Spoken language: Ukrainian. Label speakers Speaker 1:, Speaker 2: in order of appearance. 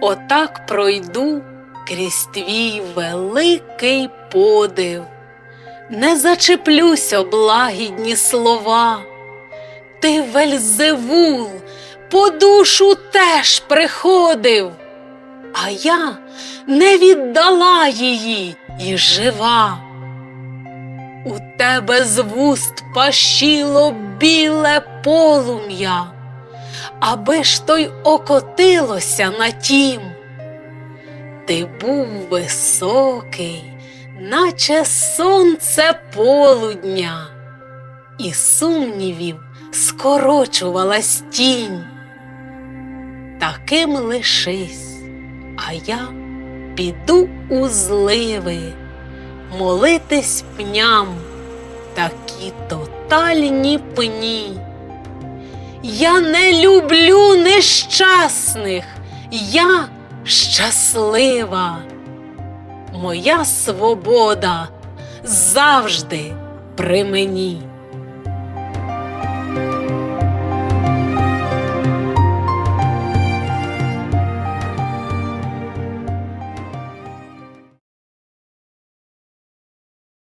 Speaker 1: Отак пройду крізь твій великий подив, не зачеплюсь об лагідні слова. Ти, Вельзевул, по душу теж приходив, а я не віддала її і жива. У тебе з вуст пащило біле полум'я, аби ж то й окотилося на тім. Ти був високий, наче сонце полудня, і сумнівів скорочувалась тінь. Таким лишись, а я піду у зливи, молитись пням, такі тотальні пні. Я не люблю нещасних, я щаслива. Моя свобода завжди при мені.